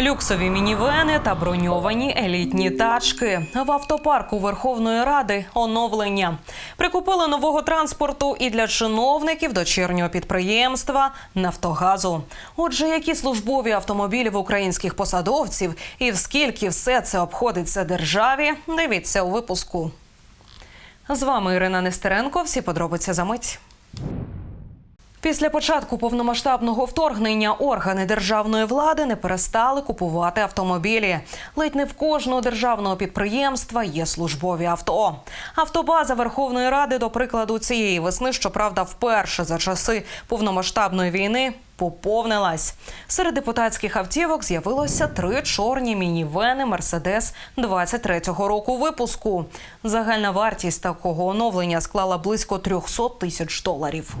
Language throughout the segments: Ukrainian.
Люксові мінівени та броньовані елітні тачки в автопарку Верховної Ради оновлення прикупили нового транспорту і для чиновників дочірнього підприємства Нафтогазу. Отже, які службові автомобілі в українських посадовців і в скільки все це обходиться державі? Дивіться у випуску. З вами Ірина Нестеренко. Всі подробиці за мить. Після початку повномасштабного вторгнення органи державної влади не перестали купувати автомобілі. Ледь не в кожного державного підприємства є службові авто. Автобаза Верховної Ради, до прикладу, цієї весни, щоправда, вперше за часи повномасштабної війни. Поповнилась серед депутатських автівок. З'явилося три чорні мінівени Мерседес 23-го року випуску. Загальна вартість такого оновлення склала близько 300 тисяч доларів.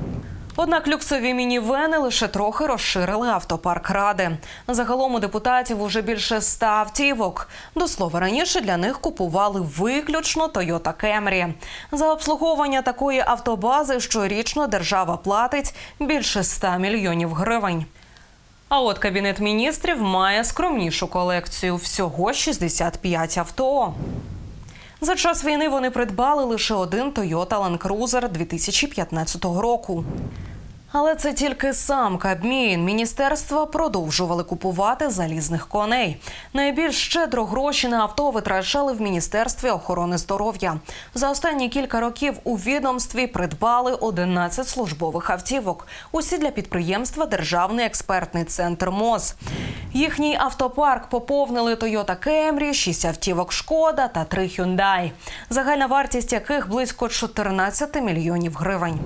Однак люксові мінівени лише трохи розширили автопарк ради. Загалом у депутатів уже більше ста автівок. До слова, раніше для них купували виключно Toyota Camry. За обслуговування такої автобази щорічно держава платить більше 100 мільйонів гривень. А от кабінет міністрів має скромнішу колекцію всього 65 авто. За час війни вони придбали лише один Toyota Land Cruiser 2015 року. Але це тільки сам Кабмін. Міністерства продовжували купувати залізних коней. Найбільш щедро гроші на авто витрачали в міністерстві охорони здоров'я. За останні кілька років у відомстві придбали 11 службових автівок. Усі для підприємства Державний експертний центр МОЗ. Їхній автопарк поповнили Toyota Camry, 6 автівок Шкода та 3 Hyundai, загальна вартість яких близько 14 мільйонів гривень.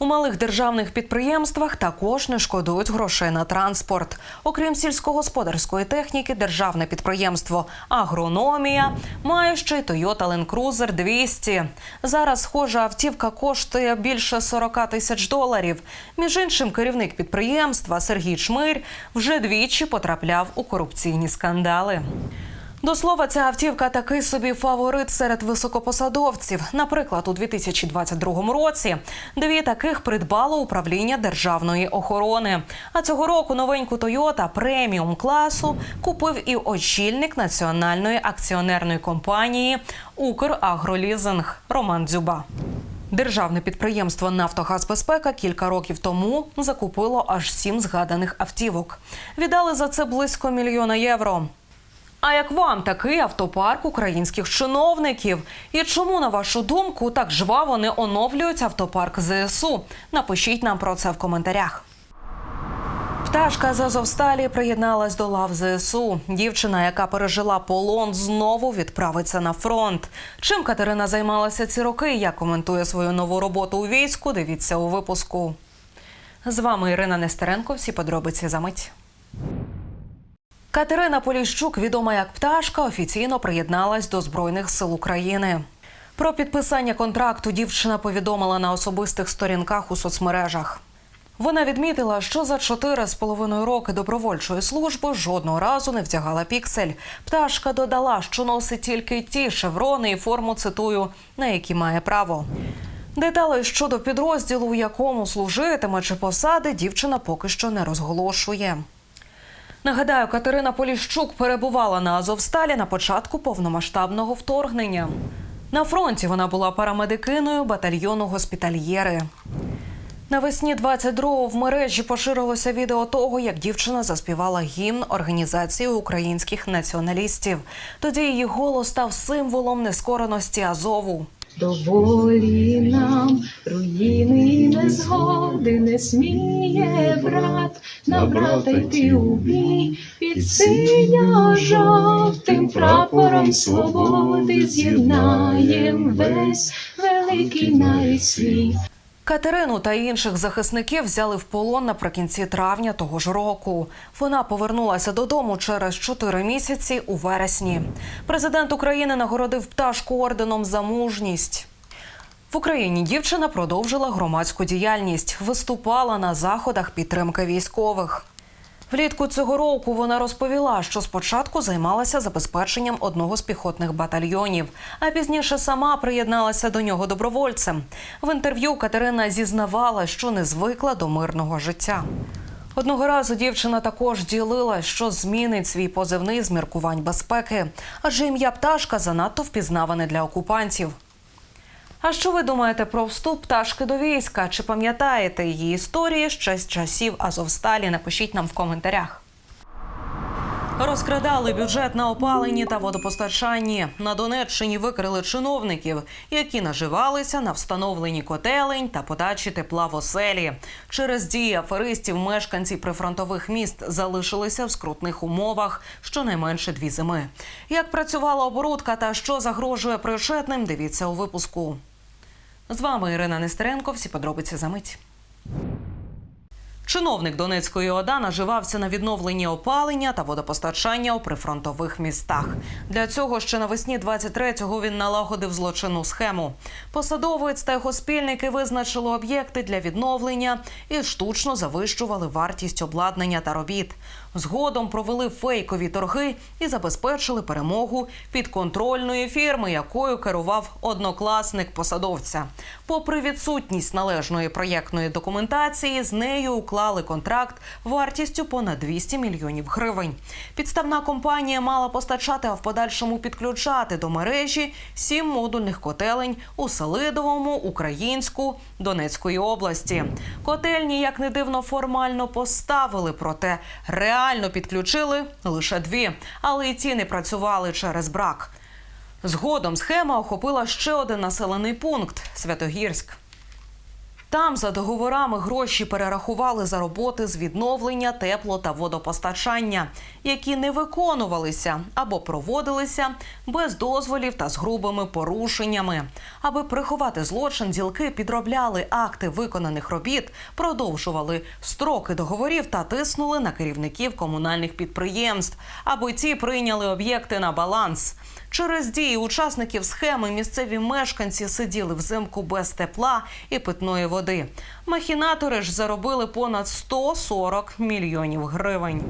У малих державних підприємствах також не шкодують грошей на транспорт. Окрім сільськогосподарської техніки, державне підприємство Агрономія має ще й Toyota Land Cruiser 200. Зараз схожа автівка коштує більше 40 тисяч доларів. Між іншим, керівник підприємства Сергій Чмирь вже двічі потрапляв у корупційні скандали. До слова, ця автівка такий собі фаворит серед високопосадовців. Наприклад, у 2022 році дві таких придбало управління державної охорони. А цього року новеньку Toyota преміум класу купив і очільник національної акціонерної компанії Украгролізинг Роман Дзюба. Державне підприємство Нафтогазбезпека кілька років тому закупило аж сім згаданих автівок. Віддали за це близько мільйона євро. А як вам такий автопарк українських чиновників? І чому, на вашу думку, так жваво не оновлюють автопарк ЗСУ? Напишіть нам про це в коментарях. Пташка з Азовсталі приєдналась до лав ЗСУ. Дівчина, яка пережила полон, знову відправиться на фронт. Чим Катерина займалася ці роки? Як коментує свою нову роботу у війську? Дивіться у випуску. З вами Ірина Нестеренко. Всі подробиці за мить. Катерина Поліщук, відома як пташка, офіційно приєдналась до Збройних сил України. Про підписання контракту дівчина повідомила на особистих сторінках у соцмережах. Вона відмітила, що за чотири з половиною роки добровольчої служби жодного разу не вдягала піксель. Пташка додала, що носить тільки ті шеврони і форму цитую, на які має право. Деталі щодо підрозділу, у якому служитиме чи посади, дівчина поки що не розголошує. Нагадаю, Катерина Поліщук перебувала на Азовсталі на початку повномасштабного вторгнення. На фронті вона була парамедикиною батальйону госпітальєри. Навесні 22-го в мережі поширилося відео того, як дівчина заспівала гімн організації українських націоналістів. Тоді її голос став символом нескореності Азову. Доволі нам руїни і незгоди не сміє брат. На брата йти у бій. під синьо-жовтим прапором свободи з'єднаєм весь великий навіть світ. Катерину та інших захисників взяли в полон наприкінці травня того ж року. Вона повернулася додому через чотири місяці у вересні. Президент України нагородив пташку орденом за мужність. В Україні дівчина продовжила громадську діяльність, виступала на заходах підтримки військових. Влітку цього року вона розповіла, що спочатку займалася забезпеченням одного з піхотних батальйонів, а пізніше сама приєдналася до нього добровольцем. В інтерв'ю Катерина зізнавала, що не звикла до мирного життя. Одного разу дівчина також ділила, що змінить свій позивний з міркувань безпеки, адже ім'я пташка занадто впізнаване для окупантів. А що ви думаєте про вступ пташки до війська? Чи пам'ятаєте її історії ще з часів Азовсталі? Напишіть нам в коментарях. Розкрадали бюджет на опаленні та водопостачанні. На Донеччині викрили чиновників, які наживалися на встановленні котелень та подачі тепла в оселі. Через дії аферистів мешканці прифронтових міст залишилися в скрутних умовах щонайменше дві зими. Як працювала оборудка та що загрожує причетним, дивіться у випуску. З вами Ірина Нестеренко. Всі подробиці за мить. Чиновник Донецької ОДА наживався на відновленні опалення та водопостачання у прифронтових містах. Для цього ще навесні 23-го він налагодив злочинну схему. Посадовець та його спільники визначили об'єкти для відновлення і штучно завищували вартість обладнання та робіт. Згодом провели фейкові торги і забезпечили перемогу підконтрольної фірми, якою керував однокласник посадовця. Попри відсутність належної проєктної документації, з нею уклали контракт вартістю понад 200 мільйонів гривень. Підставна компанія мала постачати, а в подальшому підключати до мережі сім модульних котелень у Селидовому, Українську, Донецької області. Котельні, як не дивно, формально поставили, проте реально підключили лише дві, але і ці не працювали через брак. Згодом схема охопила ще один населений пункт Святогірськ. Там за договорами гроші перерахували за роботи з відновлення тепло та водопостачання, які не виконувалися або проводилися без дозволів та з грубими порушеннями. Аби приховати злочин, ділки підробляли акти виконаних робіт, продовжували строки договорів та тиснули на керівників комунальних підприємств, аби ті прийняли об'єкти на баланс. Через дії учасників схеми місцеві мешканці сиділи взимку без тепла і питної води. Махінатори ж заробили понад 140 мільйонів гривень.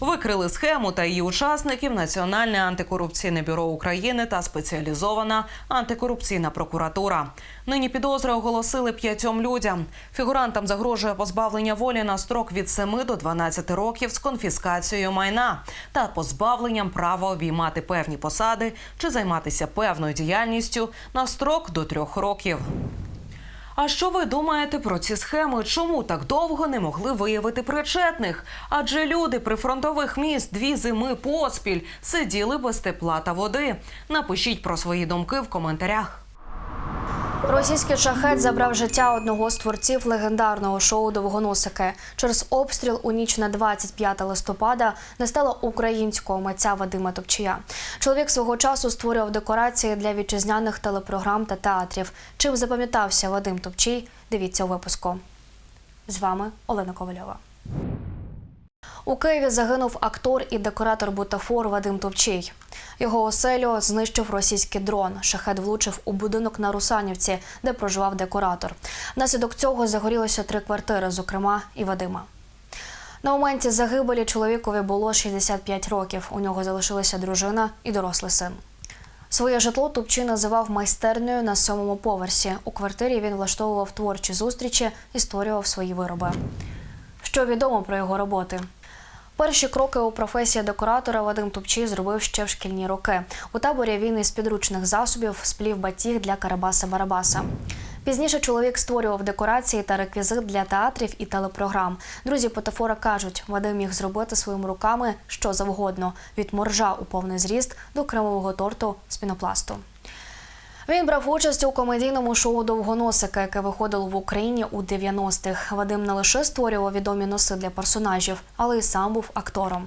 Викрили схему та її учасників Національне антикорупційне бюро України та спеціалізована антикорупційна прокуратура. Нині підозри оголосили п'ятьом людям. Фігурантам загрожує позбавлення волі на строк від 7 до 12 років з конфіскацією майна та позбавленням права обіймати певні посади чи займатися певною діяльністю на строк до трьох років. А що ви думаєте про ці схеми? Чому так довго не могли виявити причетних? Адже люди прифронтових міст дві зими поспіль сиділи без тепла та води. Напишіть про свої думки в коментарях. Російський шахет забрав життя одного з творців легендарного шоу Довгоносики. Через обстріл у ніч на 25 листопада не стало українського митця Вадима Топчія. Чоловік свого часу створював декорації для вітчизняних телепрограм та театрів. Чим запам'ятався Вадим Топчій? Дивіться у випуску. З вами Олена Ковальова. У Києві загинув актор і декоратор бутафор Вадим Топчій. Його оселю знищив російський дрон. Шахет влучив у будинок на Русанівці, де проживав декоратор. Внаслідок цього загорілося три квартири, зокрема і Вадима. На моменті загибелі чоловікові було 65 років. У нього залишилася дружина і дорослий син. Своє житло Тупчий називав майстернею на сьомому поверсі. У квартирі він влаштовував творчі зустрічі і створював свої вироби. Що відомо про його роботи? Перші кроки у професії декоратора Вадим Тупчий зробив ще в шкільні роки. У таборі він із підручних засобів сплів батіг для Карабаса-Барабаса. Пізніше чоловік створював декорації та реквізит для театрів і телепрограм. Друзі Потафора кажуть, Вадим міг зробити своїми руками що завгодно від моржа у повний зріст до кремового торту з пінопласту. Він брав участь у комедійному шоу Довгоносика, яке виходило в Україні у 90-х. Вадим не лише створював відомі носи для персонажів, але й сам був актором.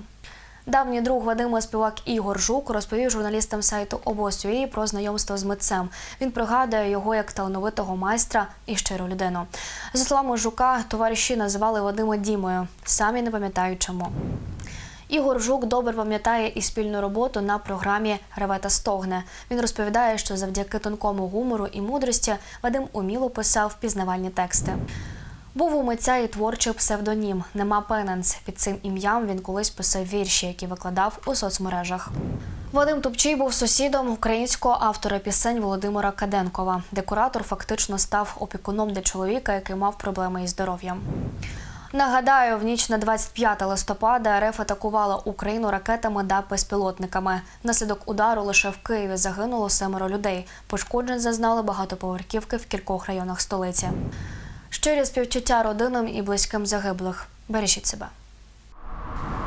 Давній друг Вадима співак Ігор Жук розповів журналістам сайту обос.ua про знайомство з митцем. Він пригадує його як талановитого майстра і щиру людину. За словами Жука, товариші називали Вадима Дімою, самі не пам'ятають чому. Ігор Жук добре пам'ятає і спільну роботу на програмі Реве та стогне. Він розповідає, що завдяки тонкому гумору і мудрості Вадим уміло писав пізнавальні тексти. Був у митця і творчий псевдонім Нема Пененс. Під цим ім'ям він колись писав вірші, які викладав у соцмережах. Вадим Тупчий був сусідом українського автора пісень Володимира Каденкова. Декоратор фактично став опікуном для чоловіка, який мав проблеми із здоров'ям. Нагадаю, в ніч на 25 листопада РФ атакувала Україну ракетами та безпілотниками. Внаслідок удару лише в Києві загинуло семеро людей. Пошкоджень зазнали багатоповерхівки в кількох районах столиці. Щирі співчуття родинам і близьким загиблих. Бережіть себе.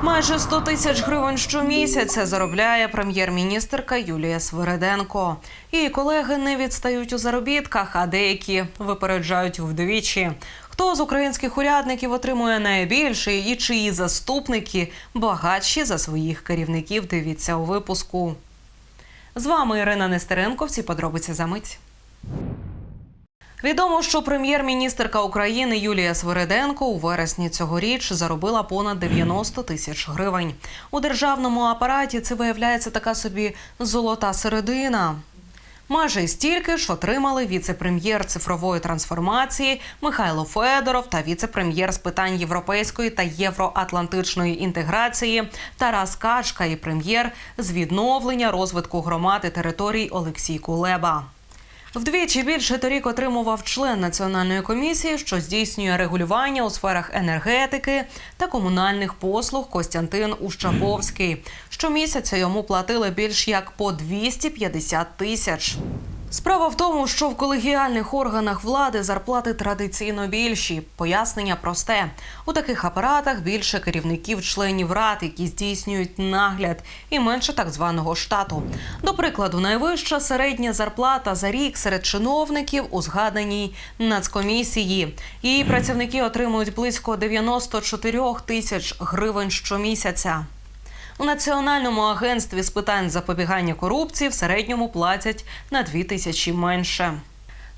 Майже 100 тисяч гривень щомісяця заробляє прем'єр-міністерка Юлія Свириденко. Її колеги не відстають у заробітках, а деякі випереджають вдвічі. Хто з українських урядників отримує найбільше і чиї заступники багатші за своїх керівників? Дивіться у випуску. З вами Ірина Нестеренко. Всі подробиці за мить. Відомо, що прем'єр-міністерка України Юлія Свириденко у вересні цьогоріч заробила понад 90 тисяч гривень. У державному апараті це виявляється така собі золота середина. Майже стільки ж отримали віце-прем'єр цифрової трансформації Михайло Федоров та віце-прем'єр з питань європейської та євроатлантичної інтеграції Тарас Качка і прем'єр з відновлення розвитку громад і територій Олексій Кулеба. Вдвічі більше торік отримував член національної комісії, що здійснює регулювання у сферах енергетики та комунальних послуг Костянтин Ущаповський. Щомісяця йому платили більш як по 250 тисяч. Справа в тому, що в колегіальних органах влади зарплати традиційно більші. Пояснення просте: у таких апаратах більше керівників-членів рад, які здійснюють нагляд, і менше так званого штату. До прикладу, найвища середня зарплата за рік серед чиновників у згаданій нацкомісії. Її працівники отримують близько 94 тисяч гривень щомісяця. У Національному агентстві з питань запобігання корупції в середньому платять на 2 тисячі менше.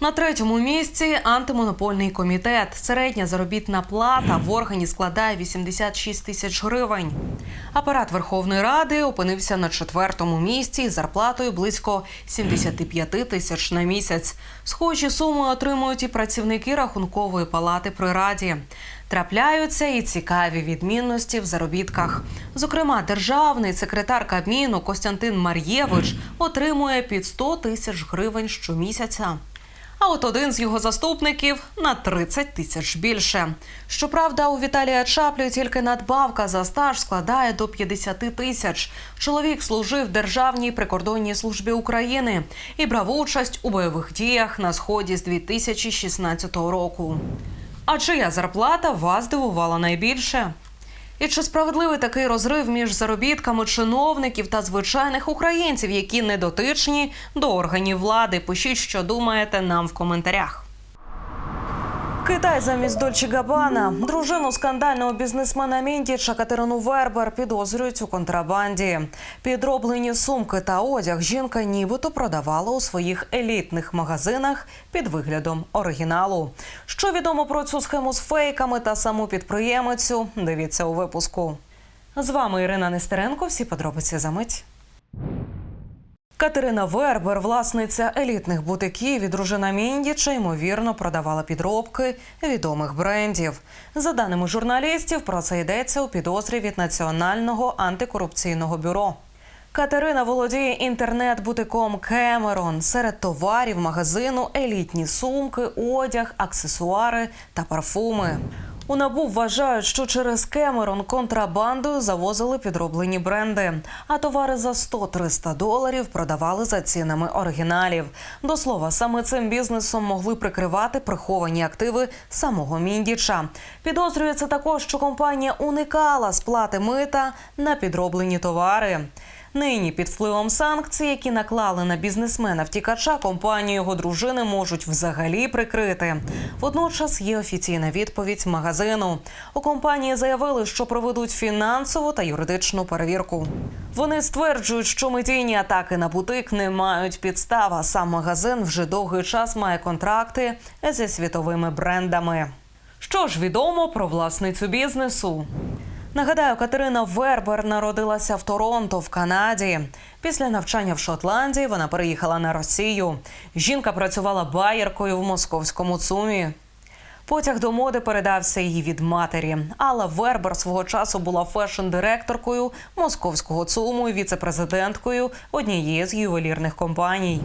На третьому місці антимонопольний комітет. Середня заробітна плата в органі складає 86 тисяч гривень. Апарат Верховної Ради опинився на четвертому місці із зарплатою близько 75 тисяч на місяць. Схожі суми отримують і працівники рахункової палати при раді. Трапляються і цікаві відмінності в заробітках. Зокрема, державний секретар Кабміну Костянтин Мар'євич отримує під 100 тисяч гривень щомісяця. А от один з його заступників на 30 тисяч більше. Щоправда, у Віталія Чаплі тільки надбавка за стаж складає до 50 тисяч. Чоловік служив Державній прикордонній службі України і брав участь у бойових діях на сході з 2016 року. А чия зарплата вас здивувала найбільше? І чи справедливий такий розрив між заробітками чиновників та звичайних українців, які не дотичні до органів влади? Пишіть, що думаєте нам в коментарях. Китай замість Дольче Габана. Дружину скандального бізнесмена Міндіча Катерину Вербер підозрюють у контрабанді. Підроблені сумки та одяг жінка нібито продавала у своїх елітних магазинах під виглядом оригіналу. Що відомо про цю схему з фейками та саму підприємицю? Дивіться у випуску. З вами Ірина Нестеренко. Всі подробиці за мить. Катерина Вербер, власниця елітних бутиків і дружина Міндіча, ймовірно, продавала підробки відомих брендів. За даними журналістів, про це йдеться у підозрі від Національного антикорупційного бюро. Катерина володіє інтернет-бутиком Кемерон. Серед товарів магазину елітні сумки, одяг, аксесуари та парфуми. У НАБУ вважають, що через Кемерон контрабандою завозили підроблені бренди, а товари за 100-300 доларів продавали за цінами оригіналів. До слова, саме цим бізнесом могли прикривати приховані активи самого Міндіча. Підозрюється також, що компанія уникала сплати мита на підроблені товари. Нині під впливом санкцій, які наклали на бізнесмена втікача, компанію його дружини можуть взагалі прикрити. Водночас є офіційна відповідь магазину. У компанії заявили, що проведуть фінансову та юридичну перевірку. Вони стверджують, що медійні атаки на бутик не мають підстав. а Сам магазин вже довгий час має контракти зі світовими брендами. Що ж відомо про власницю бізнесу? Нагадаю, Катерина Вербер народилася в Торонто, в Канаді. Після навчання в Шотландії вона переїхала на Росію. Жінка працювала байеркою в московському ЦУМі. Потяг до моди передався її від матері. Алла Вербер свого часу була фешн-директоркою московського ЦУМу і віце-президенткою однієї з ювелірних компаній.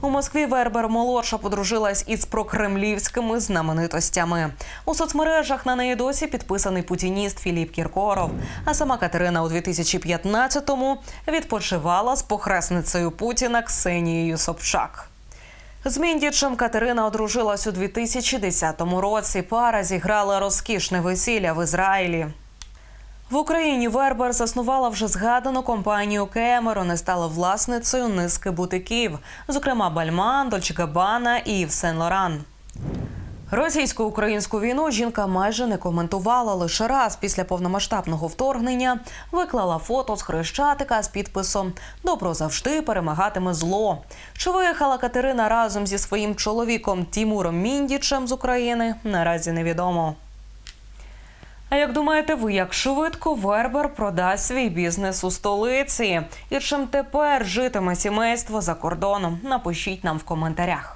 У Москві Вербер молодша подружилась із прокремлівськими знаменитостями. У соцмережах на неї досі підписаний путініст Філіп Кіркоров. А сама Катерина у 2015-му відпочивала з похресницею Путіна Ксенією Собчак. З Міндічем Катерина одружилась у 2010 році. Пара зіграла розкішне весілля в Ізраїлі. В Україні Вербер заснувала вже згадану компанію Кемерон і стала власницею низки бутиків, зокрема Бальман, Дольче Габана і Сен Лоран. Російсько-українську війну жінка майже не коментувала лише раз після повномасштабного вторгнення. Виклала фото з хрещатика з підписом Добро завжди перемагатиме зло. Чи виїхала Катерина разом зі своїм чоловіком Тімуром Міндічем з України? Наразі невідомо. А як думаєте ви, як швидко Вербер продасть свій бізнес у столиці? І чим тепер житиме сімейство за кордоном? Напишіть нам в коментарях.